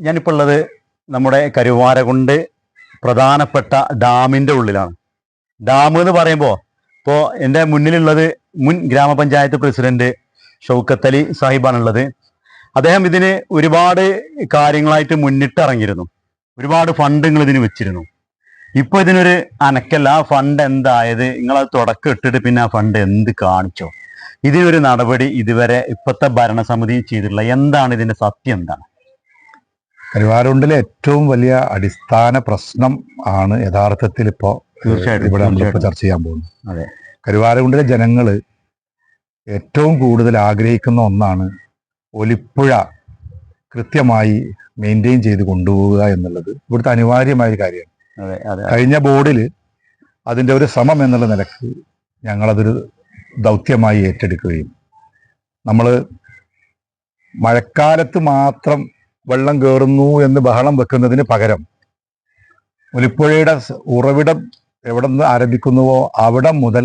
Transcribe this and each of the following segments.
ഞാനിപ്പോൾ ഉള്ളത് നമ്മുടെ കരുവാരകുണ്ട് പ്രധാനപ്പെട്ട ഡാമിന്റെ ഉള്ളിലാണ്. ഡാം എന്ന് പറയുമ്പോൾ ഇപ്പോൾ എന്റെ മുന്നിലുള്ളത് മുൻ ഗ്രാമപഞ്ചായത്ത് പ്രസിഡന്റ് ഷൗക്കത്ത് അലി സാഹിബാണുള്ളത്. അദ്ദേഹം ഇതിന് ഒരുപാട് കാര്യങ്ങളായിട്ട് മുന്നിട്ടിറങ്ങിയിരുന്നു. ഒരുപാട് ഫണ്ടുകൾ ഇതിന് വെച്ചിരുന്നു. ഇപ്പൊ ഇതിനൊരു അനക്കല്ല ആ ഫണ്ട് എന്തായത്? അത് തുടക്കം ഇട്ടിട്ട് പിന്നെ ആ ഫണ്ട് എന്ത് കാണിച്ചോ? ഇതിനൊരു നടപടി ഇതുവരെ ഇപ്പോഴത്തെ ഭരണസമിതി ചെയ്തിട്ടില്ല. എന്താണ് ഇതിന്റെ സത്യം എന്താണ്? കരുവാരുണ്ടിലെ ഏറ്റവും വലിയ അടിസ്ഥാന പ്രശ്നം ആണ് യഥാർത്ഥത്തിൽ ഇപ്പോ തീർച്ചയായിട്ടും, ഇവിടെ നമ്മളിപ്പോ തീർച്ചയായിട്ടും. ചർച്ച ചെയ്യാൻ പോകുന്നത് അതെ. കരുവാരകുണ്ടിലെ ജനങ്ങൾ ഏറ്റവും കൂടുതൽ ആഗ്രഹിക്കുന്ന ഒന്നാണ് ഒലിപ്പുഴ കൃത്യമായി മെയിന്റെയിൻ ചെയ്ത് കൊണ്ടുപോവുക എന്നുള്ളത് ഇവിടുത്തെ അനിവാര്യമായ ഒരു കാര്യമാണ് കഴിഞ്ഞ ബോർഡിൽ അതിന്റെ ഒരു ശ്രമം എന്നുള്ള നിലയ്ക്ക് ഞങ്ങളതൊരു ദൗത്യമായി ഏറ്റെടുക്കുകയും നമ്മൾ മഴക്കാലത്ത് മാത്രം വെള്ളം കയറുന്നു എന്ന് ബഹളം വെക്കുന്നതിന് പകരം ഒലിപ്പുഴയുടെ ഉറവിടം എവിടെ നിന്ന് ആരംഭിക്കുന്നുവോ അവിടെ മുതൽ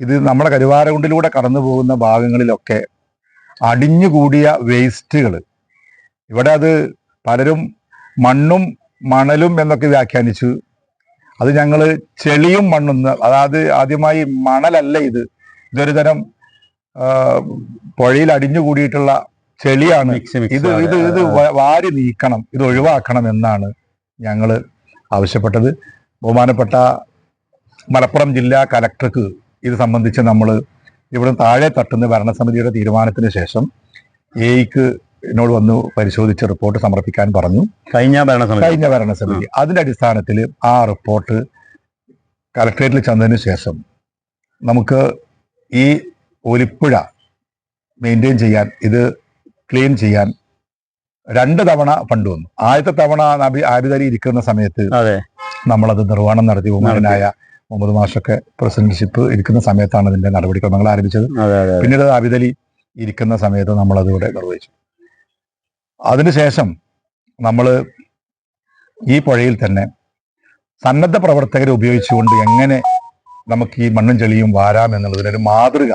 ഇത് നമ്മുടെ കരുവാരകുണ്ടിലൂടെ കടന്നു പോകുന്ന ഭാഗങ്ങളിലൊക്കെ അടിഞ്ഞുകൂടിയ വേസ്റ്റുകൾ ഇവിടെ അത് പലരും മണ്ണും മണലും എന്നൊക്കെ വ്യാഖ്യാനിച്ചു. അത് ഞങ്ങൾ ചെളിയും മണ്ണും അതായത് ആദ്യമായി മണലല്ല ഇത്. ഇതൊരു തരം പുഴയിൽ അടിഞ്ഞുകൂടിയിട്ടുള്ള ചെളിയാണ്. ഇത് ഇത് ഇത് വാരി നീക്കണം. ഇത് ഒഴിവാക്കണം എന്നാണ് ഞങ്ങൾ ആവശ്യപ്പെട്ടത്. ബഹുമാനപ്പെട്ട മലപ്പുറം ജില്ലാ കലക്ടർക്ക് ഇത് സംബന്ധിച്ച് നമ്മൾ ഇവിടെ താഴെ തട്ടുന്ന ഭരണസമിതിയുടെ തീരുമാനത്തിന് ശേഷം എയ്ക്ക് എന്നോട് വന്ന് പരിശോധിച്ച് റിപ്പോർട്ട് സമർപ്പിക്കാൻ പറഞ്ഞു. കഴിഞ്ഞ ഭരണസമിതി. കഴിഞ്ഞ ഭരണസമിതി. അതിന്റെ അടിസ്ഥാനത്തിൽ ആ റിപ്പോർട്ട് കലക്ട്രേറ്റിൽ ചെന്നതിന് ശേഷം നമുക്ക് ഈ ഒലിപ്പുഴ മെയിന്റെയിൻ ചെയ്യാൻ ഇത് ക്ലീൻ ചെയ്യാൻ രണ്ട് തവണ ഫണ്ട് വന്നു. ആദ്യത്തെ തവണ നബി ആബിദലി ഇരിക്കുന്ന സമയത്ത് നമ്മളത് നിർവഹണം നടത്തി. ബഹുമാനായ മുഹമ്മദ് മാഷൊക്കെ പ്രസിഡന്റ്ഷിപ്പ് ഇരിക്കുന്ന സമയത്താണ് ഇതിന്റെ നടപടിക്രമങ്ങൾ ആരംഭിച്ചത്. പിന്നീട് ആബിദലി ഇരിക്കുന്ന സമയത്ത് നമ്മളത് ഇവിടെ നിർവഹിച്ചു അതിനുശേഷം നമ്മൾ ഈ പുഴയിൽ തന്നെ സന്നദ്ധ പ്രവർത്തകരെ ഉപയോഗിച്ചുകൊണ്ട് എങ്ങനെ നമുക്ക് ഈ മണ്ണും ചെളിയും വാരാം എന്നുള്ളതിനൊരു മാതൃക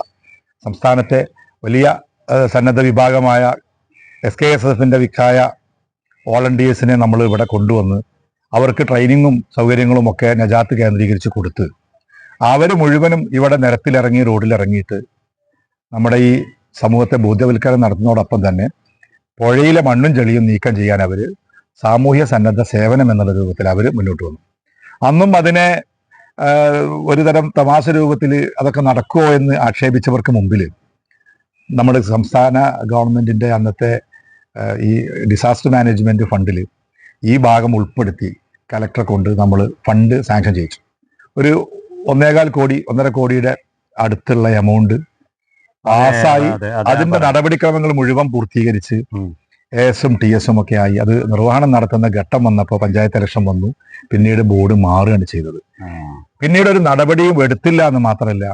സംസ്ഥാനത്തെ വലിയ സന്നദ്ധ വിഭാഗമായ എസ് കെ എസ് എഫിന്റെ വിക്കായ വോളണ്ടിയേഴ്സിനെ നമ്മൾ ഇവിടെ കൊണ്ടുവന്ന് അവർക്ക് ട്രെയിനിങ്ങും സൗകര്യങ്ങളും ഒക്കെ നജാത്ത് കേന്ദ്രീകരിച്ച് കൊടുത്ത് അവർ മുഴുവനും ഇവിടെ നിരത്തിലിറങ്ങി റോഡിലിറങ്ങിയിട്ട് നമ്മുടെ ഈ സമൂഹത്തെ ബോധ്യവൽക്കരണം നടത്തുന്നതോടൊപ്പം തന്നെ പുഴയിലെ മണ്ണും ചെളിയും നീക്കം ചെയ്യാൻ അവർ സാമൂഹ്യ സന്നദ്ധ സേവനം എന്നുള്ള രൂപത്തിൽ അവർ മുന്നോട്ട് വന്നു. അന്നും അതിനെ ഒരുതരം ഒരു തരം തമാശ രൂപത്തിൽ അതൊക്കെ നടക്കുമോ എന്ന് ആക്ഷേപിച്ചവർക്ക് മുമ്പിൽ നമ്മുടെ സംസ്ഥാന ഗവൺമെന്റിന്റെ അന്നത്തെ ഈ ഡിസാസ്റ്റർ മാനേജ്മെന്റ് ഫണ്ടിൽ ഈ ഭാഗം ഉൾപ്പെടുത്തി കലക്ടറെ കൊണ്ട് നമ്മൾ ഫണ്ട് സാങ്ഷൻ ചെയ്യിച്ചു. ഒരു ഒന്നേകാൽ കോടി ഒന്നര കോടിയുടെ അടുത്തുള്ള എമൗണ്ട് പാസ്സായി. അതിന്റെ അതെ. നടപടിക്രമങ്ങൾ മുഴുവൻ പൂർത്തീകരിച്ച്. എ എസും ടി എസും ഒക്കെ ആയി. അത് നിർവഹണം നടത്തുന്ന ഘട്ടം വന്നപ്പോൾ പഞ്ചായത്ത് ഇലക്ഷൻ വന്നു. പിന്നീട് ബോർഡ് മാറുകയാണ് ചെയ്തത്. പിന്നീട് ഒരു നടപടിയും എടുത്തില്ല എന്ന് മാത്രമല്ല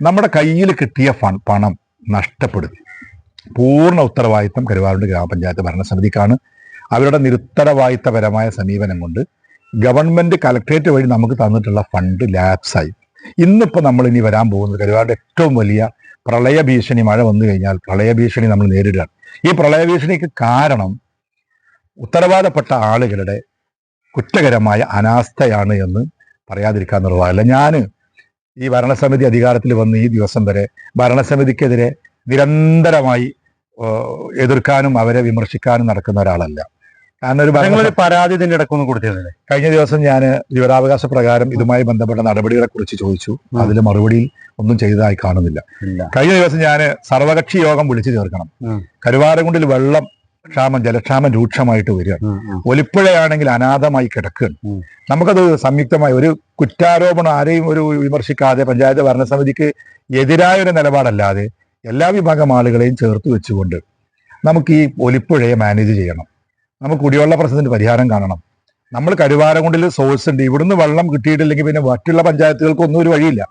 നമ്മുടെ കയ്യിൽ കിട്ടിയ പണം നഷ്ടപ്പെടുത്തി. പൂർണ ഉത്തരവാദിത്തം കരുവാരുണ്ട് ഗ്രാമപഞ്ചായത്ത് ഭരണസമിതിക്കാണ്. അവരുടെ നിരുത്തരവാദിത്തപരമായ സമീപനം കൊണ്ട് ഗവൺമെന്റ് കലക്ട്രേറ്റ് വഴി നമുക്ക് തന്നിട്ടുള്ള ഫണ്ട് ലാപ്സായി ഇന്നിപ്പോൾ നമ്മൾ ഇനി വരാൻ പോകുന്നത് കരുവാരുടെ ഏറ്റവും വലിയ പ്രളയ ഭീഷണി മഴ വന്നു കഴിഞ്ഞാൽ പ്രളയ ഭീഷണി നമ്മൾ നേരിടുകയാണ്. ഈ പ്രളയ ഭീഷണിക്ക് കാരണം ഉത്തരവാദപ്പെട്ട ആളുകളുടെ കുറ്റകരമായ അനാസ്ഥയാണ് എന്ന് പറയാതിരിക്കാൻ നിർവാഹമില്ല. ഞാൻ ഈ ഭരണസമിതി അധികാരത്തിൽ വന്ന് ഈ ദിവസം വരെ ഭരണസമിതിക്കെതിരെ നിരന്തരമായി എതിർക്കാനും അവരെ വിമർശിക്കാനും നടക്കുന്ന ഒരാളല്ല. കാരണം ഒരു നിങ്ങളൊരു പരാതി ഇതിന്റെ ഇടക്കൊന്ന് കൊടുത്തിരുന്നില്ലേ? കഴിഞ്ഞ ദിവസം ഞാൻ വിവരാവകാശ പ്രകാരം ഇതുമായി ബന്ധപ്പെട്ട നടപടികളെ കുറിച്ച് ചോദിച്ചു. അതിൽ മറുപടിയിൽ ഒന്നും ചെയ്തതായി കാണുന്നില്ല. കഴിഞ്ഞ ദിവസം ഞാൻ സർവകക്ഷി യോഗം വിളിച്ചു ചേർക്കണം. കരുവാരകുണ്ടിൽ വെള്ളം ക്ഷാമം ജലക്ഷാമം രൂക്ഷമായിട്ട് വരികയാണ് ഉം. ഒലിപ്പുഴയാണെങ്കിൽ അനാഥമായി കിടക്കുകയാണ്. നമുക്കത് സംയുക്തമായി ഒരു കുറ്റാരോപണം ആരെയും ഒരു വിമർശിക്കാതെ പഞ്ചായത്ത് ഭരണസമിതിക്ക് എതിരായ ഒരു നിലപാടല്ലാതെ എല്ലാ വിഭാഗം ആളുകളെയും ചേർത്ത് വെച്ചുകൊണ്ട് നമുക്ക് ഈ ഒലിപ്പുഴയെ മാനേജ് ചെയ്യണം. നമുക്ക് കുടിവെള്ള പ്രശ്നത്തിന് പരിഹാരം കാണണം. നമ്മൾ കരുവാരകുണ്ടിൽ സോഴ്സ് ഉണ്ട്. ഇവിടുന്ന് വെള്ളം കിട്ടിയിട്ടില്ലെങ്കിൽ പിന്നെ മറ്റുള്ള പഞ്ചായത്തുകൾക്കൊന്നും ഒരു വഴിയില്ല.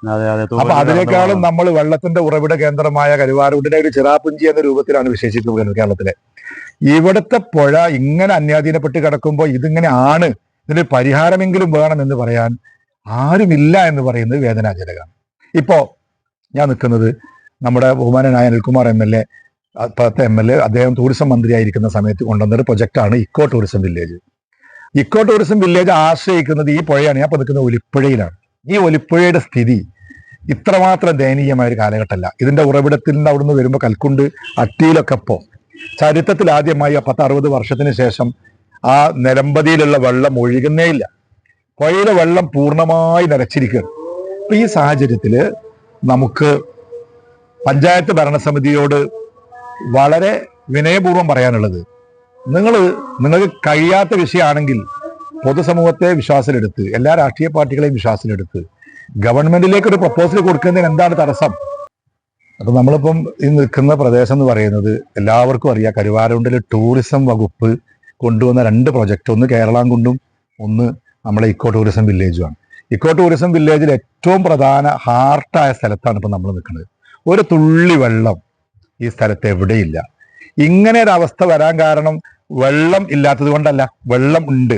അപ്പൊ അതിനേക്കാളും നമ്മൾ വെള്ളത്തിന്റെ ഉറവിട കേന്ദ്രമായ കരുവാരൂരിനെ ഒരു ചിറാപുഞ്ചി എന്ന രൂപത്തിലാണ് വിശേഷിക്കുന്നത് കേരളത്തിലെ. ഇവിടുത്തെ പുഴ ഇങ്ങനെ അന്യാധീനപ്പെട്ട് കിടക്കുമ്പോൾ ഇതിങ്ങനെ ആണ്. ഇതിന് പരിഹാരമെങ്കിലും വേണം എന്ന് പറയാൻ ആരുമില്ല എന്ന് പറയുന്നത് വേദനാജനകമാണ്. ഇപ്പോ ഞാൻ നിൽക്കുന്നത് നമ്മുടെ ബഹുമാനനായ അനിൽകുമാർ എം എൽ എ ഇപ്പോഴത്തെ എം എൽ എ അദ്ദേഹം ടൂറിസം മന്ത്രിയായിരിക്കുന്ന സമയത്ത് കൊണ്ടുവന്നൊരു പ്രൊജക്റ്റാണ് eco tourism village eco tourism village ആശ്രയിക്കുന്നത് ഈ പുഴയാണ്. ഞാൻ പതുക്കുന്ന ഒലിപ്പുഴയിലാണ്. ഈ ഒലിപ്പുഴയുടെ സ്ഥിതി ഇത്രമാത്രം ദയനീയമായ ഒരു കാലഘട്ടമല്ല. ഇതിന്റെ ഉറവിടത്തിൽ നിന്ന് അവിടുന്ന് വരുമ്പോൾ കൽക്കുണ്ട് അട്ടിയിലൊക്കെ ഇപ്പോൾ ചരിത്രത്തിൽ ആദ്യമായി പത്ത് അറുപത് വർഷത്തിന് ശേഷം ആ നിലമ്പതിയിലുള്ള വെള്ളം ഒഴുകുന്നേ ഇല്ല. പുഴയിലെ വെള്ളം പൂർണമായി നിറച്ചിരിക്കുകയാണ്. അപ്പൊ ഈ സാഹചര്യത്തിൽ നമുക്ക് പഞ്ചായത്ത് ഭരണസമിതിയോട് വളരെ വിനയപൂർവം പറയാനുള്ളത്. നിങ്ങൾ നിങ്ങൾക്ക് കഴിയാത്ത വിഷയമാണെങ്കിൽ പൊതുസമൂഹത്തെ വിശ്വാസത്തിലെടുത്ത് എല്ലാ രാഷ്ട്രീയ പാർട്ടികളെയും വിശ്വാസത്തിലെടുത്ത് ഗവൺമെന്റിലേക്ക് ഒരു പ്രപ്പോസൽ കൊടുക്കുന്നതിന് എന്താണ് തടസ്സം? അപ്പൊ നമ്മളിപ്പം ഈ നിൽക്കുന്ന പ്രദേശം എന്ന് പറയുന്നത് എല്ലാവർക്കും അറിയാം. കരുവാരുണ്ടിലെ ടൂറിസം വകുപ്പ് കൊണ്ടുവന്ന രണ്ട് പ്രൊജക്റ്റ് ഒന്ന് കേരളാംകുണ്ടും ഒന്ന് നമ്മളെ ഇക്കോ ടൂറിസം വില്ലേജുമാണ്. ഇക്കോ ടൂറിസം വില്ലേജിൽ ഏറ്റവും പ്രധാന ഹാർട്ടായ സ്ഥലത്താണ് ഇപ്പൊ നമ്മൾ നിൽക്കുന്നത്. ഒരു തുള്ളി വെള്ളം ഈ സ്ഥലത്ത് എവിടെയില്ല. ഇങ്ങനെ ഒരു അവസ്ഥ വരാൻ കാരണം വെള്ളം ഇല്ലാത്തത് കൊണ്ടല്ല വെള്ളം ഉണ്ട്.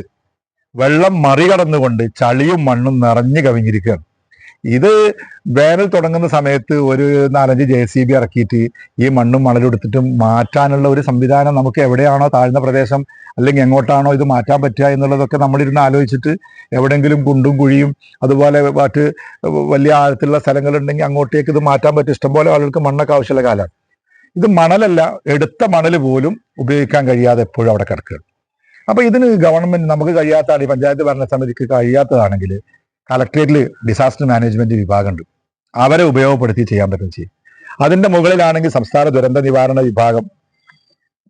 വെള്ളം മറികടന്നുകൊണ്ട് ചളിയും മണ്ണും നിറഞ്ഞു കവിഞ്ഞിരിക്കുകയാണ്. ഇത് വേനൽ തുടങ്ങുന്ന സമയത്ത് ഒരു നാലഞ്ച് ജെ സി ബി ഇറക്കിയിട്ട് ഈ മണ്ണും മണലും എടുത്തിട്ടും മാറ്റാനുള്ള ഒരു സംവിധാനം നമുക്ക് എവിടെയാണോ താഴ്ന്ന പ്രദേശം അല്ലെങ്കിൽ എങ്ങോട്ടാണോ ഇത് മാറ്റാൻ പറ്റുക എന്നുള്ളതൊക്കെ നമ്മളിരുന്ന് ആലോചിച്ചിട്ട് എവിടെയെങ്കിലും കുണ്ടും കുഴിയും അതുപോലെ മറ്റ് വലിയ ആഴത്തിലുള്ള സ്ഥലങ്ങളുണ്ടെങ്കിൽ അങ്ങോട്ടേക്ക് ഇത് മാറ്റാൻ പറ്റും. ഇഷ്ടംപോലെ ആളുകൾക്ക് മണ്ണൊക്കെ ആവശ്യമുള്ള കാലമാണ്. ഇത് മണലല്ല എടുത്ത മണൽ പോലും ഉപയോഗിക്കാൻ കഴിയാതെ എപ്പോഴും അവിടെ കിടക്കുകയാണ്. അപ്പോൾ ഇതിന് ഗവൺമെന്റ് നമുക്ക് കഴിയാത്തതാണ് ഈ പഞ്ചായത്ത് ഭരണസമിതിക്ക് കഴിയാത്തതാണെങ്കിൽ കളക്ടറേറ്റിൽ ഡിസാസ്റ്റർ മാനേജ്മെന്റ് വിഭാഗമുണ്ട്. അവരെ ഉപയോഗപ്പെടുത്തി ചെയ്യാൻ പറ്റും ചെയ്യും. അതിന്റെ മുകളിലാണെങ്കിൽ സംസ്ഥാന ദുരന്ത നിവാരണ വിഭാഗം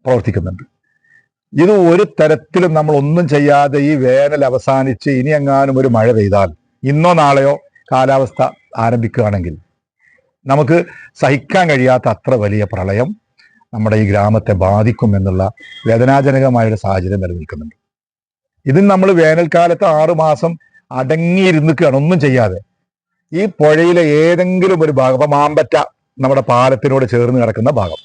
പ്രവർത്തിക്കുന്നുണ്ട്. ഇത് ഒരു തരത്തിലും നമ്മൾ ഒന്നും ചെയ്യാതെ ഈ വേനൽ അവസാനിച്ച് ഇനി എങ്ങാനും ഒരു മഴ പെയ്താൽ ഇന്നോ നാളെയോ കാലാവസ്ഥ ആരംഭിക്കുകയാണെങ്കിൽ നമുക്ക് സഹിക്കാൻ കഴിയാത്ത അത്ര വലിയ പ്രളയം നമ്മുടെ ഈ ഗ്രാമത്തെ ബാധിക്കും എന്നുള്ള വേദനാജനകമായൊരു സാഹചര്യം നിലനിൽക്കുന്നുണ്ട്. ഇതിന് നമ്മൾ വേനൽക്കാലത്ത് ആറു മാസം അടങ്ങിയിരുന്നിക്കുകയാണ് ഒന്നും ചെയ്യാതെ. ഈ പുഴയിലെ ഏതെങ്കിലും ഒരു ഭാഗം ഇപ്പൊ മാമ്പറ്റ നമ്മുടെ പാലത്തിനോട് ചേർന്ന് കിടക്കുന്ന ഭാഗം.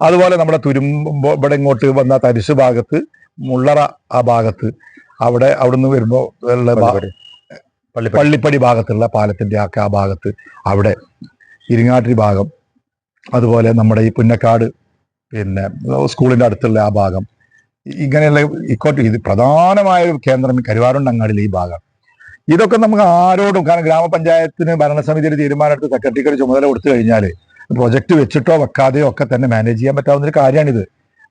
അതുപോലെ നമ്മുടെ തുരുമ്പോ ഇവിടെ ഇങ്ങോട്ട് വന്ന തരിശു ഭാഗത്ത് മുള്ളറ ആ ഭാഗത്ത് അവിടെ അവിടുന്ന് വരുമ്പോ ഉള്ള പള്ളിപ്പടി. ഭാഗത്തുള്ള പാലത്തിന്റെ ഒക്കെ ആ ഭാഗത്ത് അവിടെ ഇരിങ്ങാട്ടിരി ഭാഗം അതുപോലെ നമ്മുടെ ഈ പുന്നക്കാട് പിന്നെ സ്കൂളിന്റെ അടുത്തുള്ള ആ ഭാഗം ഇങ്ങനെയുള്ള ഇക്കോട്ട് ഇത് പ്രധാനമായ ഒരു കേന്ദ്രം കരുവാറുണ്ടങ്ങാടിയിലെ ഈ ഭാഗം. ഇതൊക്കെ നമുക്ക് ആരോടും കാരണം ഗ്രാമപഞ്ചായത്തിന് ഭരണസമിതിയുടെ തീരുമാനമെടുത്ത് സെക്രട്ടറിക്ക് ചുമതല കൊടുത്തു കഴിഞ്ഞാൽ പ്രൊജക്ട് വെച്ചിട്ടോ വെക്കാതെയോ ഒക്കെ തന്നെ മാനേജ് ചെയ്യാൻ പറ്റാവുന്ന ഒരു കാര്യമാണിത്.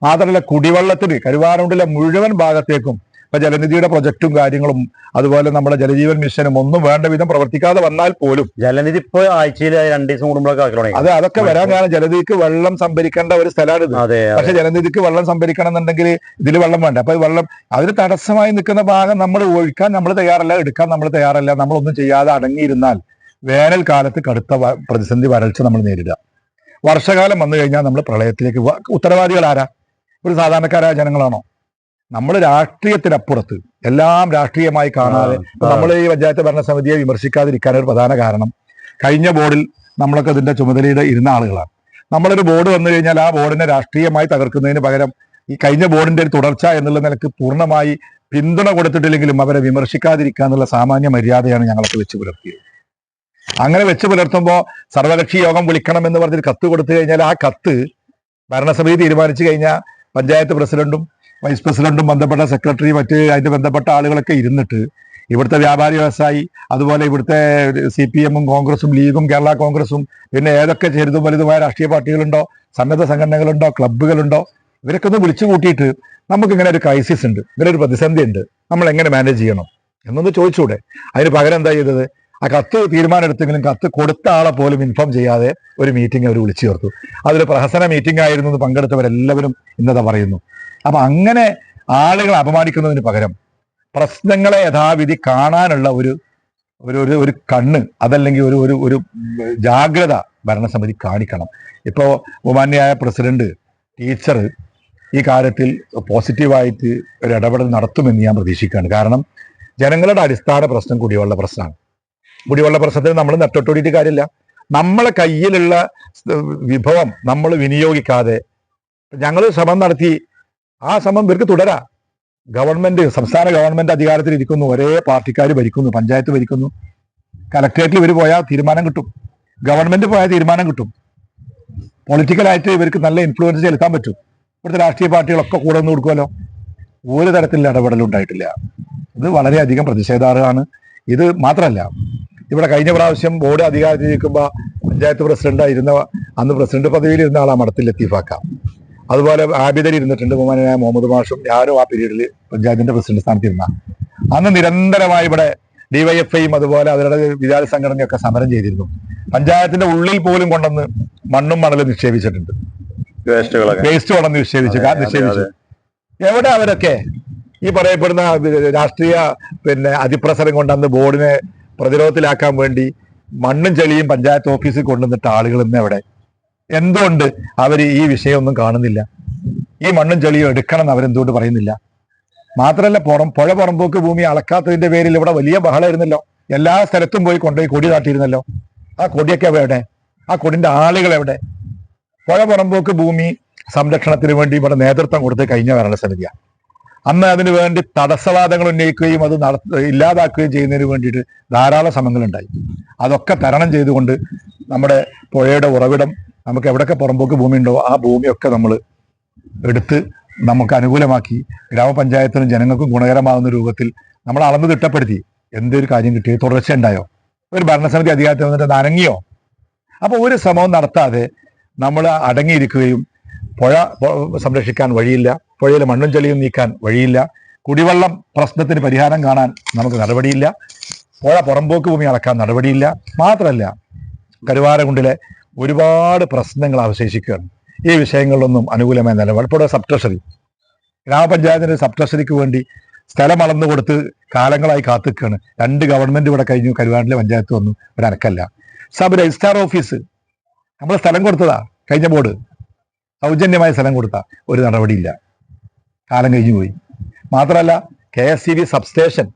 മാത്രമല്ല കുടിവെള്ളത്തിന് കരുവാറുണ്ടിലെ മുഴുവൻ ഭാഗത്തേക്കും ഇപ്പൊ ജലനിധിയുടെ പ്രൊജക്റ്റും കാര്യങ്ങളും അതുപോലെ നമ്മുടെ ജലജീവൻ മിഷനും ഒന്നും വേണ്ട വിധം പ്രവർത്തിക്കാതെ വന്നാൽ പോലും ജലനിധി ഇപ്പൊ ആഴ്ചയിൽ രണ്ട് ദിവസം കൂടുമ്പോഴൊക്കെ അതെ അതൊക്കെ വരാൻ കാരണം ജലനിധിക്ക് വെള്ളം സംഭരിക്കേണ്ട ഒരു സ്ഥലമാണിത് അതെ പക്ഷെ ജലനിധിക്ക് വെള്ളം സംഭരിക്കണം എന്നുണ്ടെങ്കിൽ ഇതിൽ വെള്ളം വേണ്ട. അപ്പൊ വെള്ളം അതിന് തടസ്സമായി നിൽക്കുന്ന ഭാഗം നമ്മൾ ഒഴിക്കാൻ നമ്മൾ തയ്യാറല്ല എടുക്കാൻ നമ്മൾ തയ്യാറല്ല നമ്മളൊന്നും ചെയ്യാതെ അടങ്ങിയിരുന്നാൽ വേനൽക്കാലത്ത് കടുത്ത പ്രതിസന്ധി വരൾച്ച നമ്മൾ നേരിടുക. വർഷകാലം വന്നു കഴിഞ്ഞാൽ നമ്മൾ പ്രളയത്തിലേക്ക് ഉത്തരവാദികൾ ആരാ? ഒരു സാധാരണക്കാരായ ജനങ്ങളാണോ? നമ്മൾ രാഷ്ട്രീയത്തിനപ്പുറത്ത് എല്ലാം രാഷ്ട്രീയമായി കാണാതെ നമ്മൾ ഈ പഞ്ചായത്ത് ഭരണസമിതിയെ വിമർശിക്കാതിരിക്കാൻ ഒരു പ്രധാന കാരണം കഴിഞ്ഞ ബോർഡിൽ നമ്മളൊക്കെ ഇതിന്റെ ചുമതലയിൽ ഇരുന്ന ആളുകളാണ്. നമ്മളൊരു ബോർഡ് വന്നു കഴിഞ്ഞാൽ ആ ബോർഡിനെ രാഷ്ട്രീയമായി തകർക്കുന്നതിന് പകരം ഈ കഴിഞ്ഞ ബോർഡിന്റെ ഒരു തുടർച്ച എന്നുള്ള നിലയ്ക്ക് പൂർണമായി പിന്തുണ കൊടുത്തിട്ടില്ലെങ്കിലും അവരെ വിമർശിക്കാതിരിക്കുക എന്നുള്ള സാമാന്യ മര്യാദയാണ് ഞങ്ങളൊക്കെ വെച്ച് പുലർത്തിയത്. അങ്ങനെ വെച്ച് പുലർത്തുമ്പോൾ സർവകക്ഷി യോഗം വിളിക്കണം എന്ന് പറഞ്ഞൊരു കത്ത് കൊടുത്തു കഴിഞ്ഞാൽ ആ കത്ത് ഭരണസമിതി തീരുമാനിച്ചു കഴിഞ്ഞാൽ പഞ്ചായത്ത് പ്രസിഡന്റും വൈസ് പ്രസിഡന്റും ബന്ധപ്പെട്ട സെക്രട്ടറി മറ്റ് അതിന്റെ ബന്ധപ്പെട്ട ആളുകളൊക്കെ ഇരുന്നിട്ട് ഇവിടുത്തെ വ്യാപാരി വ്യവസായി അതുപോലെ ഇവിടുത്തെ സി പി എമ്മും കോൺഗ്രസും ലീഗും കേരള കോൺഗ്രസും പിന്നെ ഏതൊക്കെ ചെറുതും വലുതുമായ രാഷ്ട്രീയ പാർട്ടികളുണ്ടോ സന്നദ്ധ സംഘടനകളുണ്ടോ ക്ലബ്ബുകളുണ്ടോ ഇവരൊക്കെ ഒന്ന് വിളിച്ചു കൂട്ടിയിട്ട് നമുക്ക് ഇങ്ങനെ ഒരു ക്രൈസിസ് ഉണ്ട് ഇങ്ങനെ ഒരു പ്രതിസന്ധി ഉണ്ട് നമ്മൾ എങ്ങനെ മാനേജ് ചെയ്യണം എന്നൊന്ന് ചോദിച്ചൂടെ. അതിന് പകരം എന്താ ചെയ്തത്? ആ കത്ത് തീരുമാനം എടുത്തെങ്കിലും കത്ത് കൊടുത്ത ആളെ പോലും ഇൻഫോം ചെയ്യാതെ ഒരു മീറ്റിംഗ് അവർ വിളിച്ചു ചേർത്തു. അതൊരു പ്രഹസന മീറ്റിംഗ് ആയിരുന്നു എന്ന് പങ്കെടുത്തവരെല്ലാവരും ഇന്നത പറയുന്നു. അപ്പൊ അങ്ങനെ ആളുകളെ അപമാനിക്കുന്നതിന് പകരം പ്രശ്നങ്ങളെ യഥാവിധി കാണാനുള്ള ഒരു ഒരു ഒരു ഒരു കണ്ണ് അതല്ലെങ്കിൽ ഒരു ഒരു ഒരു ജാഗ്രത ഭരണസമിതി കാണിക്കണം. ഇപ്പോൾ ബഹുമാന്യായ പ്രസിഡന്റ് ടീച്ചർ ഈ കാര്യത്തിൽ പോസിറ്റീവായിട്ട് ഒരു ഇടപെടൽ നടത്തുമെന്ന് ഞാൻ പ്രതീക്ഷിക്കുകയാണ്. കാരണം ജനങ്ങളുടെ അടിസ്ഥാന പ്രശ്നം കുടിവെള്ള പ്രശ്നമാണ്. കുടിവെള്ള പ്രശ്നത്തിൽ നമ്മൾ നെട്ടൊട്ടോടിയിട്ട് കാര്യമില്ല. നമ്മളെ കയ്യിലുള്ള വിഭവം നമ്മൾ വിനിയോഗിക്കാതെ ഞങ്ങൾ ശ്രമം നടത്തി ആ ശ്രമം ഇവർക്ക് തുടരാ. ഗവൺമെന്റ് സംസ്ഥാന ഗവൺമെന്റ് അധികാരത്തിൽ ഇരിക്കുന്നു. ഒരേ പാർട്ടിക്കാർ ഭരിക്കുന്നു പഞ്ചായത്ത് ഭരിക്കുന്നു. കലക്ട്രേറ്റിൽ ഇവർ പോയാൽ തീരുമാനം കിട്ടും. ഗവൺമെന്റ് പോയാൽ തീരുമാനം കിട്ടും. പൊളിറ്റിക്കലായിട്ട് ഇവർക്ക് നല്ല ഇൻഫ്ലുവൻസ് ചെലുത്താൻ പറ്റും. ഇവിടുത്തെ രാഷ്ട്രീയ പാർട്ടികളൊക്കെ കൂടെ നിന്ന് കൊടുക്കുമല്ലോ. ഒരു തരത്തിലുള്ള ഇടപെടലും ഉണ്ടായിട്ടില്ല. ഇത് വളരെയധികം പ്രതിഷേധാർഹമാണ്. ഇത് മാത്രമല്ല ഇവിടെ കഴിഞ്ഞ പ്രാവശ്യം ബോർഡ് അധികാരത്തിൽ നിൽക്കുമ്പോൾ പഞ്ചായത്ത് പ്രസിഡന്റ് ആയിരുന്ന അന്ന് പ്രസിഡന്റ് പദവിയിൽ ഇരുന്ന ആളാ മഠത്തിൽ ലത്തീഫാക്ക. അതുപോലെ ആബിദർ ഇരുന്നിട്ടുണ്ട് ബഹുമാനായ മുഹമ്മദ് മാഷും. ഞാനും ആ പീരീഡിൽ പഞ്ചായത്തിന്റെ പ്രസിഡന്റ് സ്ഥാനത്തിരുന്ന അന്ന് നിരന്തരമായി ഇവിടെ ഡിവൈഎഫ്ഐയും അതുപോലെ അവരുടെ വിചാര സംഘടനയൊക്കെ സമരം ചെയ്തിരുന്നു. പഞ്ചായത്തിന്റെ ഉള്ളിൽ പോലും കൊണ്ടുവന്ന് മണ്ണും മണലും നിക്ഷേപിച്ചിട്ടുണ്ട്. വേസ്റ്റ് കൊണ്ടുവന്ന് നിക്ഷേപിച്ചു നിക്ഷേപിച്ചു. എവിടെ അവരൊക്കെ? ഈ പറയപ്പെടുന്ന രാഷ്ട്രീയ പിന്നെ അതിപ്രസരം കൊണ്ടുവന്ന് ബോർഡിനെ പ്രതിരോധത്തിലാക്കാൻ വേണ്ടി മണ്ണും ചെളിയും പഞ്ചായത്ത് ഓഫീസിൽ കൊണ്ടുവന്നിട്ട് ആളുകൾ ഇന്ന് എവിടെ? എന്തുകൊണ്ട് അവർ ഈ വിഷയമൊന്നും കാണുന്നില്ല? ഈ മണ്ണും ചെളിയും എടുക്കണം എന്ന് അവരെന്തുകൊണ്ട് പറയുന്നില്ല? മാത്രമല്ല പുറം പുഴ പുറമ്പോക്ക് ഭൂമി അളക്കാത്തതിന്റെ പേരിൽ ഇവിടെ വലിയ ബഹളമായിരുന്നല്ലോ. എല്ലാ സ്ഥലത്തും പോയി കൊണ്ടുപോയി കൊടി നാട്ടിയിരുന്നല്ലോ ആ കൊടിയൊക്കെ എവിടെ? ആ കൊടിന്റെ ആളുകൾ എവിടെ? പുഴ പുറമ്പോക്ക് ഭൂമി സംരക്ഷണത്തിന് വേണ്ടി ഇവിടെ നേതൃത്വം കൊടുത്ത് കഴിഞ്ഞ ഭരണസമിതിയാണ് അന്ന് അതിനു വേണ്ടി തടസ്സവാദങ്ങൾ ഉന്നയിക്കുകയും അത് നട ഇല്ലാതാക്കുകയും ചെയ്യുന്നതിന് വേണ്ടിയിട്ട് ധാരാളം ശ്രമങ്ങളുണ്ടായി. അതൊക്കെ തരണം ചെയ്തുകൊണ്ട് നമ്മുടെ പുഴയുടെ ഉറവിടം നമുക്ക് എവിടെയൊക്കെ പുറമ്പോക്ക് ഭൂമി ഉണ്ടോ ആ ഭൂമിയൊക്കെ നമ്മൾ എടുത്ത് നമുക്ക് അനുകൂലമാക്കി ഗ്രാമപഞ്ചായത്തിനും ജനങ്ങൾക്കും ഗുണകരമാകുന്ന രൂപത്തിൽ നമ്മൾ അളന്ന് തിട്ടപ്പെടുത്തി എന്തൊരു കാര്യം കിട്ടിയോ? തുടർച്ച ഉണ്ടായോ? ഒരു ഭരണസമിതി അധികാരത്തിൽ വന്നിട്ട് നനങ്ങിയോ അപ്പോൾ അപ്പൊ ഒരു ശ്രമവും നടത്താതെ നമ്മൾ അടങ്ങിയിരിക്കുകയും പുഴ സംരക്ഷിക്കാൻ വഴിയില്ല പുഴയിലെ മണ്ണും ചെളിയും നീക്കാൻ വഴിയില്ല കുടിവെള്ളം പ്രശ്നത്തിന് പരിഹാരം കാണാൻ നമുക്ക് നടപടിയില്ല പുഴ പുറമ്പോക്ക് ഭൂമി അളക്കാൻ നടപടിയില്ല മാത്രമല്ല കരുവാരകുണ്ടിലെ ഒരുപാട് പ്രശ്നങ്ങൾ അവശേഷിക്കുകയാണ്. ഈ വിഷയങ്ങളിലൊന്നും അനുകൂലമായ നിലപാട്. ഇപ്പോൾ സബ് ട്രഷറി ഗ്രാമപഞ്ചായത്തിന്റെ സബ് ട്രഷറിക്ക് വേണ്ടി സ്ഥലം അളന്നു കൊടുത്ത് കാലങ്ങളായി കാത്തുക്കുകയാണ്. രണ്ട് ഗവൺമെന്റ് ഇവിടെ കഴിഞ്ഞു കരുവാണ്ടിലെ പഞ്ചായത്ത് വന്നു. ഒരു അനക്കല്ല. Sub registrar office. നമ്മൾ സ്ഥലം കൊടുത്തതാ കഴിഞ്ഞ ബോർഡ്. സൗജന്യമായ സ്ഥലം കൊടുത്ത. ഒരു നടപടിയില്ല. കാലം കഴിഞ്ഞു പോയി. മാത്രമല്ല K S C B substation.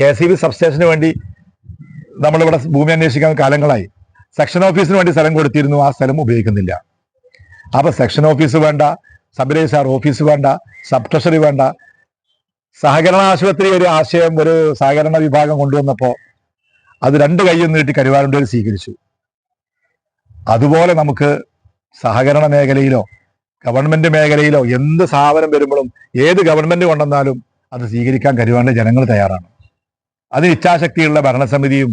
K S C B സബ്സ്റ്റേഷന് വേണ്ടി നമ്മളിവിടെ ഭൂമി അന്വേഷിക്കാൻ കാലങ്ങളായി. സെക്ഷൻ ഓഫീസിന് വേണ്ടി സ്ഥലം കൊടുത്തിരുന്നു ആ സ്ഥലം ഉപയോഗിക്കുന്നില്ല. അപ്പൊ സെക്ഷൻ ഓഫീസ് വേണ്ട സബ് രജിസ്ട്രാർ ഓഫീസ് വേണ്ട സബ് ട്രഷറി വേണ്ട. സഹകരണ ആശുപത്രി ഒരു ആശയം ഒരു സഹകരണ വിഭാഗം കൊണ്ടുവന്നപ്പോൾ അത് രണ്ട് കൈയും നീട്ടി കരുവാരുണ്ടൂർ സ്വീകരിച്ചു. അതുപോലെ നമുക്ക് സഹകരണ മേഖലയിലോ ഗവൺമെന്റ് മേഖലയിലോ എന്ത് സ്ഥാപനം വരുമ്പോഴും ഏത് ഗവൺമെന്റ് കൊണ്ടുവന്നാലും അത് സ്വീകരിക്കാൻ കരുവാണ്ട് ജനങ്ങൾ തയ്യാറാണ്. അതിന് ഇച്ഛാശക്തിയുള്ള ഭരണസമിതിയും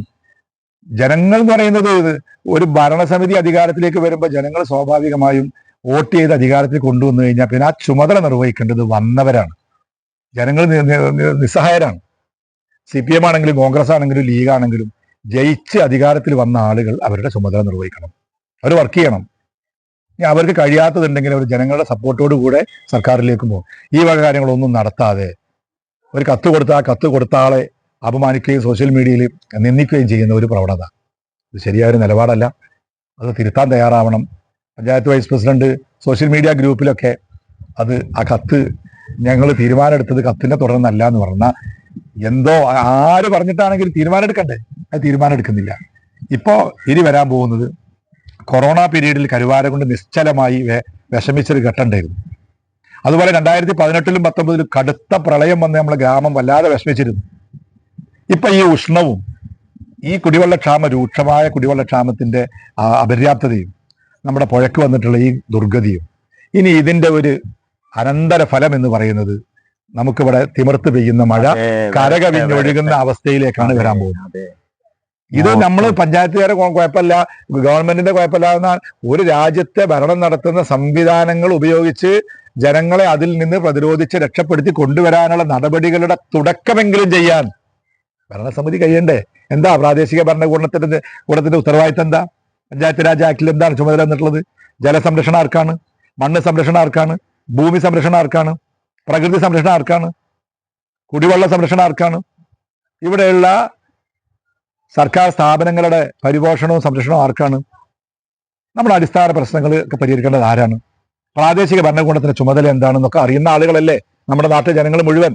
ജനങ്ങൾ എന്ന് പറയുന്നത് ഒരു ഭരണസമിതി അധികാരത്തിലേക്ക് വരുമ്പോൾ ജനങ്ങൾ സ്വാഭാവികമായും വോട്ട് ചെയ്ത് അധികാരത്തിൽ കൊണ്ടുവന്നു കഴിഞ്ഞാൽ പിന്നെ ആ ചുമതല നിർവഹിക്കേണ്ടത് വന്നവരാണ്. ജനങ്ങൾ നിസ്സഹായരാണ്. സി പി എം ആണെങ്കിലും കോൺഗ്രസ് ആണെങ്കിലും ലീഗ് ആണെങ്കിലും ജയിച്ച് അധികാരത്തിൽ വന്ന ആളുകൾ അവരുടെ ചുമതല നിർവഹിക്കണം. അവർ വർക്ക് ചെയ്യണം. അവർക്ക് കഴിയാത്തതുണ്ടെങ്കിൽ അവർ ജനങ്ങളുടെ സപ്പോർട്ടോട് കൂടെ സർക്കാരിലേക്ക് പോകും. ഈ വക കാര്യങ്ങളൊന്നും നടത്താതെ ഒരു കത്ത് കൊടുത്താൽ കത്ത് കൊടുത്ത ആളെ അപമാനിക്കുകയും സോഷ്യൽ മീഡിയയിൽ നിന്ദിക്കുകയും ചെയ്യുന്ന ഒരു പ്രവണത. ഇത് ശരിയായ ഒരു നിലപാടല്ല. അത് തിരുത്താൻ തയ്യാറാവണം. Panchayat vice president social media ഗ്രൂപ്പിലൊക്കെ അത് ആ കത്ത് ഞങ്ങൾ തീരുമാനമെടുത്തത് കത്തിന്റെ തുടർന്നല്ല എന്ന് പറഞ്ഞാൽ എന്തോ ആര് പറഞ്ഞിട്ടാണെങ്കിലും തീരുമാനം എടുക്കണ്ടേ അത് തീരുമാനം എടുക്കുന്നില്ല ഇപ്പോ ഇനി വരാൻ പോകുന്നത് കൊറോണ പീരീഡിൽ കരുവാര കൊണ്ട് നിശ്ചലമായി വിഷമിച്ചൊരു ഘട്ടമുണ്ടായിരുന്നു. അതുപോലെ രണ്ടായിരത്തി പതിനെട്ടിലും പത്തൊമ്പതിലും കടുത്ത പ്രളയം വന്ന് നമ്മളെ ഗ്രാമം വല്ലാതെ വിഷമിച്ചിരുന്നു. ഇപ്പൊ ഈ ഉഷ്ണവും ഈ കുടിവെള്ളക്ഷാമ രൂക്ഷമായ കുടിവെള്ളക്ഷാമത്തിന്റെ അപര്യാപ്തതയും നമ്മുടെ പുഴയ്ക്ക് വന്നിട്ടുള്ള ഈ ദുർഗതിയും ഇനി ഇതിന്റെ ഒരു അനന്തര ഫലം എന്ന് പറയുന്നത് നമുക്കിവിടെ തിമിർത്ത് പെയ്യുന്ന മഴ കരകവിഞ്ഞൊഴുകുന്ന അവസ്ഥയിലേക്കാണ് വരാൻ പോകുന്നത്. ഇത് നമ്മൾ പഞ്ചായത്തുകാരെ കുഴപ്പമില്ല ഗവൺമെന്റിന്റെ കുഴപ്പമില്ല എന്നാൽ ഒരു രാജ്യത്തെ ഭരണം നടത്തുന്ന സംവിധാനങ്ങൾ ഉപയോഗിച്ച് ജനങ്ങളെ അതിൽ നിന്ന് പ്രതിരോധിച്ച് രക്ഷപ്പെടുത്തി കൊണ്ടുവരാനുള്ള നടപടികളുടെ തുടക്കമെങ്കിലും ചെയ്യാൻ ഭരണസമിതി കഴിയണ്ടേ? എന്താ പ്രാദേശിക ഭരണകൂടത്തിന്റെ കൂടത്തിന്റെ ഉത്തരവാദിത്തം എന്താ? പഞ്ചായത്ത് രാജ് ആക്ടിൽ എന്താണ് ചുമതല എന്നിട്ടുള്ളത്? ജലസംരക്ഷണം ആർക്കാണ്? മണ്ണ് സംരക്ഷണം ആർക്കാണ്? ഭൂമി സംരക്ഷണം ആർക്കാണ്? പ്രകൃതി സംരക്ഷണം ആർക്കാണ്? കുടിവെള്ള സംരക്ഷണം ആർക്കാണ്? ഇവിടെയുള്ള സർക്കാർ സ്ഥാപനങ്ങളുടെ പരിപോഷണവും സംരക്ഷണവും ആർക്കാണ്? നമ്മുടെ അടിസ്ഥാന പ്രശ്നങ്ങൾ ഒക്കെ പരിഹരിക്കേണ്ടത് ആരാണ്? പ്രാദേശിക ഭരണകൂടത്തിന്റെ ചുമതല എന്താണെന്നൊക്കെ അറിയുന്ന ആളുകളല്ലേ നമ്മുടെ നാട്ടിലെ ജനങ്ങൾ മുഴുവൻ.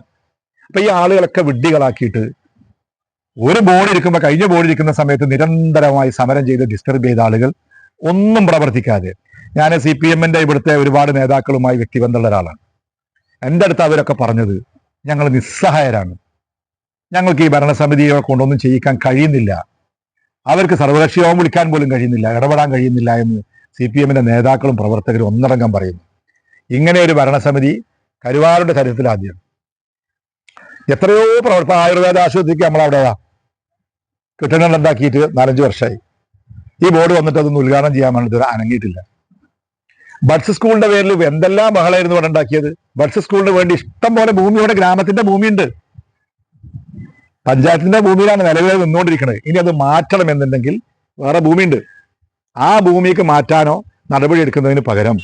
അപ്പൊ ഈ ആളുകളൊക്കെ വിഡ്ഢികളാക്കിയിട്ട് ഒരു ബോർഡ് ഇരിക്കുമ്പോൾ കഴിഞ്ഞ ബോർഡ് ഇരിക്കുന്ന സമയത്ത് നിരന്തരമായി സമരം ചെയ്ത് ഡിസ്റ്റർബ് ചെയ്ത ആളുകൾ ഒന്നും പ്രവർത്തിക്കാതെ ഞാൻ സി പി എമ്മിന്റെ ഇവിടുത്തെ ഒരുപാട് നേതാക്കളുമായി വ്യക്തിബന്ധമുള്ള ഒരാളാണ്. എന്റെ അടുത്ത് അവരൊക്കെ പറഞ്ഞത് ഞങ്ങൾ നിസ്സഹായരാണ്. ഞങ്ങൾക്ക് ഈ ഭരണസമിതിയെ കൊണ്ടൊന്നും ചെയ്യിക്കാൻ കഴിയുന്നില്ല. അവർക്ക് സർവകക്ഷി യോഗം വിളിക്കാൻ പോലും കഴിയുന്നില്ല ഇടപെടാൻ കഴിയുന്നില്ല എന്ന് സി പി എമ്മിന്റെ നേതാക്കളും പ്രവർത്തകരും ഒന്നടങ്കം പറയുന്നു. ഇങ്ങനെ ഒരു ഭരണസമിതി കരുവാരുടെ ചരിത്രത്തിൽ ആദ്യം. എത്രയോ പ്രവർത്തന ആയുർവേദ ആശുപത്രിക്ക് നമ്മളവിടെ കെട്ടിടങ്ങൾ ഉണ്ടാക്കിയിട്ട് നാലഞ്ച് വർഷമായി ഈ ബോർഡ് വന്നിട്ട് അതൊന്നും ഉദ്ഘാടനം ചെയ്യാൻ വേണ്ടിയിട്ട് അനങ്ങിയിട്ടില്ല. ബഡ്സ് സ്കൂളിന്റെ പേരിൽ എന്തെല്ലാം ബഹളായിരുന്നു ഇവിടെ ഉണ്ടാക്കിയത്? ബഡ്സ് സ്കൂളിന് വേണ്ടി ഇഷ്ടം പോലെ ഭൂമി ഇവിടെ ഗ്രാമത്തിന്റെ ഭൂമിയുണ്ട്. പഞ്ചായത്തിന്റെ ഭൂമിയിലാണ് നിലവിൽ നിന്നുകൊണ്ടിരിക്കുന്നത്. ഇനി അത് മാറ്റണം എന്നുണ്ടെങ്കിൽ വേറെ ഭൂമിയുണ്ട്. ആ ഭൂമിക്ക് മാറ്റാനോ നടപടി എടുക്കുന്നതിന് പകരം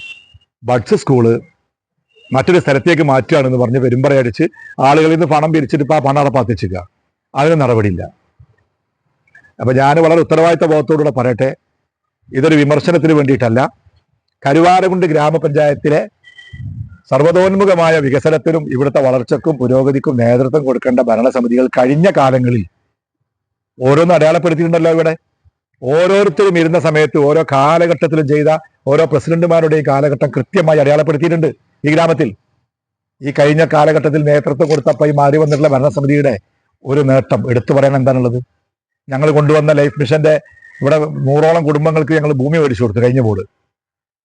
ബഡ്സ് സ്കൂൾ മറ്റൊരു സ്ഥലത്തേക്ക് മാറ്റുകയാണെന്ന് പറഞ്ഞ് പെരുമ്പറയടിച്ച് ആളുകളിൽ നിന്ന് പണം പിരിച്ചിട്ട് ആ പണം അവിടെ പത്തിച്ചിക്കുക അതിന് നടപടിയില്ല. അപ്പൊ ഞാൻ വളരെ ഉത്തരവാദിത്ത ബോധത്തോടുകൂടെ പറയട്ടെ. ഇതൊരു വിമർശനത്തിന് വേണ്ടിയിട്ടല്ല. കരുവാരകുണ്ട് ഗ്രാമപഞ്ചായത്തിലെ സർവതോന്മുഖമായ വികസനത്തിനും ഇവിടുത്തെ വളർച്ചക്കും പുരോഗതിക്കും നേതൃത്വം കൊടുക്കേണ്ട ഭരണസമിതികൾ കഴിഞ്ഞ കാലങ്ങളിൽ ഓരോന്ന് അടയാളപ്പെടുത്തിയിട്ടുണ്ടല്ലോ ഇവിടെ. ഓരോരുത്തരും ഇരുന്ന സമയത്ത് ഓരോ കാലഘട്ടത്തിലും ചെയ്ത ഓരോ പ്രസിഡന്റുമാരുടെയും കാലഘട്ടം കൃത്യമായി അടയാളപ്പെടുത്തിയിട്ടുണ്ട് ഈ ഗ്രാമത്തിൽ. ഈ കഴിഞ്ഞ കാലഘട്ടത്തിൽ നേതൃത്വം കൊടുത്തപ്പോൾ ഈ മാറി വന്നിട്ടുള്ള ഭരണസമിതിയുടെ ഒരു നേട്ടം എടുത്തു പറയാൻ എന്താണുള്ളത്? ഞങ്ങൾ കൊണ്ടുവന്ന ലൈഫ് മിഷന്റെ ഇവിടെ നൂറോളം കുടുംബങ്ങൾക്ക് ഞങ്ങൾ ഭൂമി മേടിച്ചു കൊടുത്തു കഴിഞ്ഞ ബോർഡ്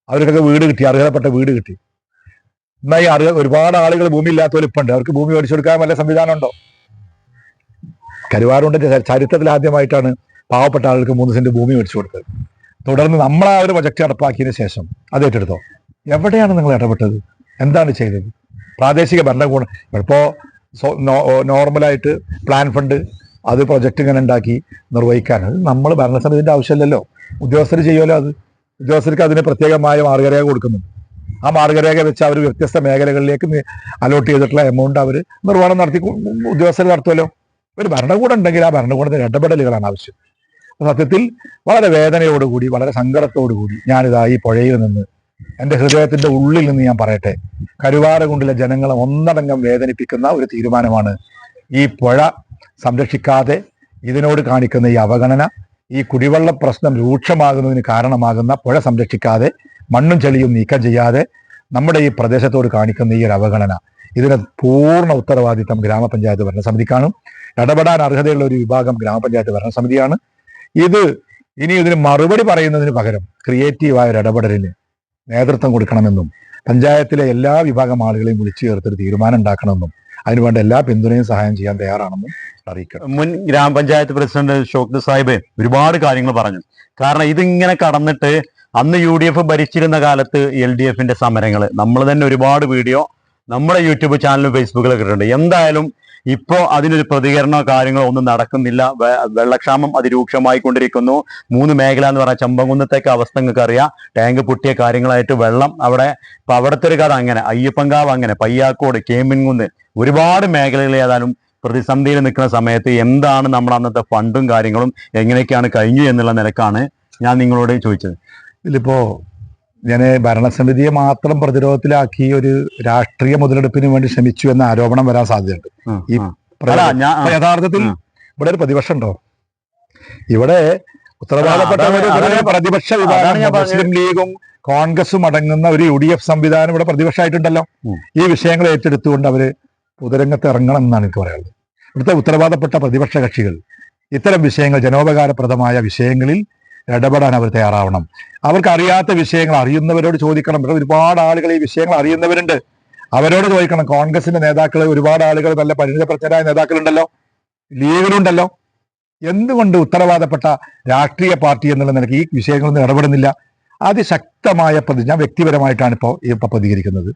അവർക്കൊക്കെ വീട് കിട്ടി അർഹതപ്പെട്ട വീട് കിട്ടി. എന്നാൽ ഈ അറിയ ഒരുപാട് ആളുകൾ ഭൂമി ഇല്ലാത്തവർ ഇപ്പം ഉണ്ട് അവർക്ക് ഭൂമി മേടിച്ചു കൊടുക്കാൻ വല്ല സംവിധാനം ഉണ്ടോ? കരുവാറുണ്ടിന്റെ ചരിത്രത്തിൽ ആദ്യമായിട്ടാണ് പാവപ്പെട്ട ആളുകൾക്ക് മൂന്ന് സെന്റ് ഭൂമി മേടിച്ചു കൊടുത്തത്. തുടർന്ന് നമ്മൾ ആ ഒരു പ്രൊജക്ട് നടപ്പാക്കിയതിനു ശേഷം അത് ഏറ്റെടുത്തോ? എവിടെയാണ് നിങ്ങൾ ഇടപെട്ടത്? എന്താണ് ചെയ്തത്? പ്രാദേശിക ഭരണകൂടം ഇപ്പോ നോർമലായിട്ട് പ്ലാൻ ഫണ്ട് അത് പ്രൊജക്ട് ഇങ്ങനെ ഉണ്ടാക്കി നിർവഹിക്കാൻ. നമ്മൾ ഭരണസമിതിന്റെ ആവശ്യമില്ലല്ലോ. ഉദ്യോഗസ്ഥർ ചെയ്യുമല്ലോ അത്. ഉദ്യോഗസ്ഥർക്ക് അതിന് പ്രത്യേകമായ മാർഗരേഖ കൊടുക്കുന്നുണ്ട്. ആ മാർഗരേഖ വെച്ച് അവർ വ്യത്യസ്ത മേഖലകളിലേക്ക് അലോട്ട് ചെയ്തിട്ടുള്ള എമൗണ്ട് അവർ നിർവഹണം നടത്തി ഉദ്യോഗസ്ഥർ നടത്തുമല്ലോ. ഒരു ഭരണകൂടം ഉണ്ടെങ്കിൽ ആ ഭരണകൂടത്തിന് ഇടപെടലുകളാണ് ആവശ്യം. സത്യത്തിൽ വളരെ വേദനയോടുകൂടി വളരെ സങ്കടത്തോടുകൂടി ഞാനിതാ ഈ പുഴയിൽ നിന്ന് എന്റെ ഹൃദയത്തിന്റെ ഉള്ളിൽ നിന്ന് ഞാൻ പറയട്ടെ. കരുവാരകുണ്ടിലെ ജനങ്ങളെ ഒന്നടങ്കം വേദനിപ്പിക്കുന്ന ഒരു തീരുമാനമാണ് ഈ പുഴ സംരക്ഷിക്കാതെ ഇതിനോട് കാണിക്കുന്ന ഈ അവഗണന ഈ കുടിവെള്ള പ്രശ്നം രൂക്ഷമാകുന്നതിന് കാരണമാകുന്ന പുഴ സംരക്ഷിക്കാതെ മണ്ണും ചെളിയും നീക്കം ചെയ്യാതെ നമ്മുടെ ഈ പ്രദേശത്തോട് കാണിക്കുന്ന ഈ ഒരു അവഗണന. ഇതിന് പൂർണ ഉത്തരവാദിത്തം ഗ്രാമപഞ്ചായത്ത് ഭരണസമിതിക്കാണ് ഇടപെടാൻ അർഹതയുള്ള ഒരു വിഭാഗം ഗ്രാമപഞ്ചായത്ത് ഭരണസമിതിയാണ്. ഇത് ഇനി ഇതിന് മറുപടി പറയുന്നതിന് പകരം ക്രിയേറ്റീവായ ഒരു ഇടപെടലിന് നേതൃത്വം കൊടുക്കണമെന്നും പഞ്ചായത്തിലെ എല്ലാ വിഭാഗം ആളുകളെയും വിളിച്ചു ചേർത്തൊരു തീരുമാനം ഉണ്ടാക്കണമെന്നും അതിനുവേണ്ട എല്ലാ പിന്തുണയും സഹായം ചെയ്യാൻ തയ്യാറാണെന്നും മുൻ ഗ്രാമപഞ്ചായത്ത് പ്രസിഡന്റ് ഷോക്ത് സാഹിബ് ഒരുപാട് കാര്യങ്ങൾ പറഞ്ഞു. കാരണം ഇതിങ്ങനെ കടന്നിട്ട് അന്ന് യു ഡി എഫ് ഭരിച്ചിരുന്ന കാലത്ത് എൽ ഡി എഫിന്റെ സമരങ്ങൾ നമ്മൾ തന്നെ ഒരുപാട് വീഡിയോ നമ്മുടെ യൂട്യൂബ് ചാനലും ഫേസ്ബുക്കിലൊക്കെ ഇട്ടിട്ടുണ്ട്. എന്തായാലും ഇപ്പോ അതിനൊരു പ്രതികരണമോ കാര്യങ്ങളോ ഒന്നും നടക്കുന്നില്ല. വെള്ളക്ഷാമം അതിരൂക്ഷമായി കൊണ്ടിരിക്കുന്നു. മൂന്ന് മേഖല എന്ന് പറഞ്ഞാൽ ചമ്പകുന്നത്തേക്ക് അവസ്ഥ നിങ്ങൾക്ക് അറിയാം. ടാങ്ക് പൊട്ടിയ കാര്യങ്ങളായിട്ട് വെള്ളം അവിടെ ഇപ്പൊ അവിടുത്തെ ഒരു കഥ അങ്ങനെ. അയ്യപ്പങ്കാവ് അങ്ങനെ പയ്യാക്കോട് കേമ്പിൻകുന്ന് ഒരുപാട് മേഖലകൾ ഏതായാലും പ്രതിസന്ധിയിൽ നിൽക്കുന്ന സമയത്ത് എന്താണ് നമ്മുടെ അന്നത്തെ ഫണ്ടും കാര്യങ്ങളും എങ്ങനെയൊക്കെയാണ് കഴിഞ്ഞു എന്നുള്ള നിലക്കാണ് ഞാൻ നിങ്ങളോട് ചോദിച്ചത്. ഇതിലിപ്പോ ഞാൻ ഭരണസമിതിയെ മാത്രം പ്രതിരോധത്തിലാക്കി ഒരു രാഷ്ട്രീയ മുതലെടുപ്പിന് വേണ്ടി ശ്രമിച്ചു എന്ന ആരോപണം വരാൻ സാധ്യതയുണ്ട്. ഈ യഥാർത്ഥത്തിൽ ഇവിടെ ഒരു പ്രതിപക്ഷം ഉണ്ടോ? ഇവിടെ ഉത്തരവാദപ്പെട്ട ഒരു പ്രതിപക്ഷ വിഭാഗം. മുസ്ലിം ലീഗും കോൺഗ്രസും അടങ്ങുന്ന ഒരു യു ഡി എഫ് സംവിധാനം ഇവിടെ പ്രതിപക്ഷമായിട്ടുണ്ടല്ലോ. ഈ വിഷയങ്ങൾ ഏറ്റെടുത്തുകൊണ്ട് അവർ പൊതുരംഗത്ത് ഇറങ്ങണം എന്നാണ് എനിക്ക് പറയാനുള്ളത്. ഇവിടുത്തെ ഉത്തരവാദപ്പെട്ട പ്രതിപക്ഷ കക്ഷികൾ ഇത്തരം വിഷയങ്ങൾ ജനോപകാരപ്രദമായ വിഷയങ്ങളിൽ ഇടപെടാൻ അവർ തയ്യാറാവണം. അവർക്ക് അറിയാത്ത വിഷയങ്ങൾ അറിയുന്നവരോട് ചോദിക്കണം. ഇവിടെ ഒരുപാട് ആളുകൾ ഈ വിഷയങ്ങൾ അറിയുന്നവരുണ്ട്. അവരോട് ചോദിക്കണം. കോൺഗ്രസിന്റെ നേതാക്കൾ ഒരുപാട് ആളുകൾ നല്ല പരിണിതപ്രജ്ഞരായ നേതാക്കളുണ്ടല്ലോ. ലീഗിലുണ്ടല്ലോ. എന്തുകൊണ്ട് ഉത്തരവാദപ്പെട്ട രാഷ്ട്രീയ പാർട്ടി എന്നുള്ള നിലയ്ക്ക് ഈ വിഷയങ്ങളൊന്നും ഇടപെടുന്നില്ല? അതിശക്തമായ പ്രതി ഞാൻ വ്യക്തിപരമായിട്ടാണ് ഇപ്പോൾ ഇപ്പോൾ പ്രതികരിക്കുന്നത്.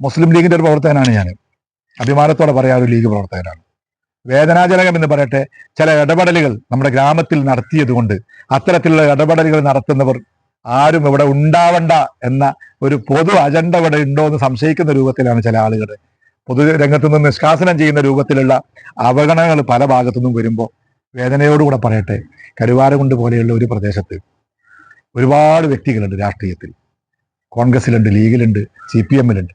മുസ്ലിം ലീഗിന്റെ ഒരു പ്രവർത്തകനാണ് ഞാൻ അഭിമാനത്തോടെ പറയാൻ ഒരു ലീഗ് പ്രവർത്തകനാണ്. വേദനാജനകം എന്ന് പറയട്ടെ ചില ഇടപെടലുകൾ നമ്മുടെ ഗ്രാമത്തിൽ നടത്തിയത് കൊണ്ട് അത്തരത്തിലുള്ള ഇടപെടലുകൾ നടത്തുന്നവർ ആരും ഇവിടെ ഉണ്ടാവണ്ട എന്ന ഒരു പൊതു അജണ്ട ഇവിടെ ഉണ്ടോ എന്ന് സംശയിക്കുന്ന രൂപത്തിലാണ് ചില ആളുകൾ. പൊതുരംഗത്തു നിന്ന് നിഷ്കാസനം ചെയ്യുന്ന രൂപത്തിലുള്ള അവഗണനകൾ പല ഭാഗത്തു നിന്നും വരുമ്പോൾ വേദനയോടുകൂടെ പറയട്ടെ കരുവാരകുണ്ട് പോലെയുള്ള ഒരു പ്രദേശത്ത് ഒരുപാട് വ്യക്തികളുണ്ട് രാഷ്ട്രീയത്തിൽ. കോൺഗ്രസിലുണ്ട് ലീഗിലുണ്ട് സി പി എമ്മിലുണ്ട്.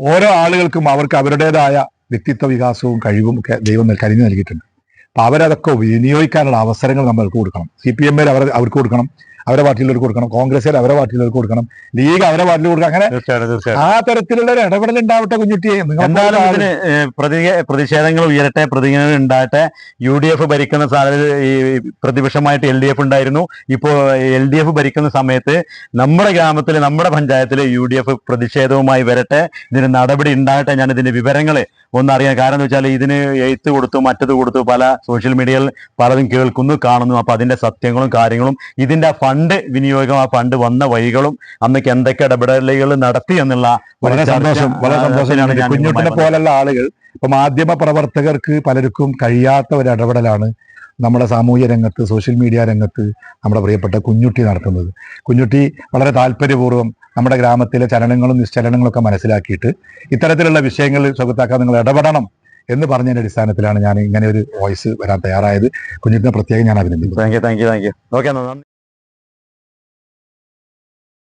ഓരോ ആളുകൾക്കും അവർക്ക് അവരുടേതായ വ്യക്തിത്വ വികാസവും കഴിവും ഒക്കെ ദൈവം കനിഞ്ഞു നൽകിയിട്ടുണ്ട്. അപ്പൊ അവരതൊക്കെ വിനിയോഗിക്കാനുള്ള അവസരങ്ങൾ നമ്മൾക്ക് കൊടുക്കണം. സി പി എമ്മിൽ അവർ അവർക്ക് കൊടുക്കണം. അവരെ പാർട്ടിയിലേക്ക് കൊടുക്കണം. കോൺഗ്രസ്സുകാർ അവരെ പാർട്ടിയിലേക്ക് കൊടുക്കണം. ലീഗ് അവരെ പാർട്ടിയിൽ കൊടുക്കണം. അങ്ങനെ ആ തരത്തിലുള്ള ഒരു ഇടപെടൽ ഉണ്ടാവട്ടെ കുഞ്ഞുട്ടി എന്തായാലും ഇതിന് പ്രതിഷേധങ്ങൾ ഉയരട്ടെ പ്രതിജ്ഞകൾ ഉണ്ടാകട്ടെ. യു ഡി എഫ് ഭരിക്കുന്ന സാഹചര്യത്തിൽ ഈ പ്രതിപക്ഷമായിട്ട് എൽ ഡി എഫ് ഉണ്ടായിരുന്നു. ഇപ്പോ എൽ ഡി എഫ് ഭരിക്കുന്ന സമയത്ത് നമ്മുടെ ഗ്രാമത്തിൽ നമ്മുടെ പഞ്ചായത്തിൽ യു ഡി എഫ് പ്രതിഷേധവുമായി വരട്ടെ. ഇതിന് നടപടി ഉണ്ടാകട്ടെ. ഞാൻ ഇതിന്റെ വിവരങ്ങൾ ഒന്നറിയാൻ കാരണം എന്ന് വെച്ചാൽ ഇതിന് എഴുത്ത് കൊടുത്തു മറ്റത് കൊടുത്തു പല സോഷ്യൽ മീഡിയയിൽ പലതും കേൾക്കുന്നു കാണുന്നു. അപ്പൊ അതിന്റെ സത്യങ്ങളും കാര്യങ്ങളും ഇതിന്റെ ഫണ്ട് വിനിയോഗം ആ ഫണ്ട് വന്ന വഴികളും അന്നൊക്കെ എന്തൊക്കെ ഇടപെടലുകൾ നടത്തി എന്നുള്ള വളരെ സന്തോഷം വളരെ സന്തോഷമാണ് സന്തോഷം. കുഞ്ഞുട്ടിനെ പോലുള്ള ആളുകൾ ഇപ്പൊ മാധ്യമ പ്രവർത്തകർക്ക് പലർക്കും കഴിയാത്ത ഒരു ഇടപെടലാണ് നമ്മുടെ സാമൂഹ്യ രംഗത്ത് സോഷ്യൽ മീഡിയ രംഗത്ത് നമ്മുടെ പ്രിയപ്പെട്ട കുഞ്ഞുട്ടി നടത്തുന്നത്. കുഞ്ഞുട്ടി വളരെ താല്പര്യപൂർവം നമ്മുടെ ഗ്രാമത്തിലെ ചലനങ്ങളും നിശ്ചലനങ്ങളും ഒക്കെ മനസ്സിലാക്കിയിട്ട് ഇത്തരത്തിലുള്ള വിഷയങ്ങൾ സുഖത്താക്കാൻ നിങ്ങൾ ഇടപെടണം എന്ന് പറഞ്ഞതിന്റെ അടിസ്ഥാനത്തിലാണ് ഞാൻ ഇങ്ങനെ ഒരു വോയിസ് വരാൻ തയ്യാറായത്. കുഞ്ഞുട്ടിനെ പ്രത്യേകം ഞാൻ അഭിനന്ദിക്കുന്നു. Thank you thank you thank you okay നന്ദി.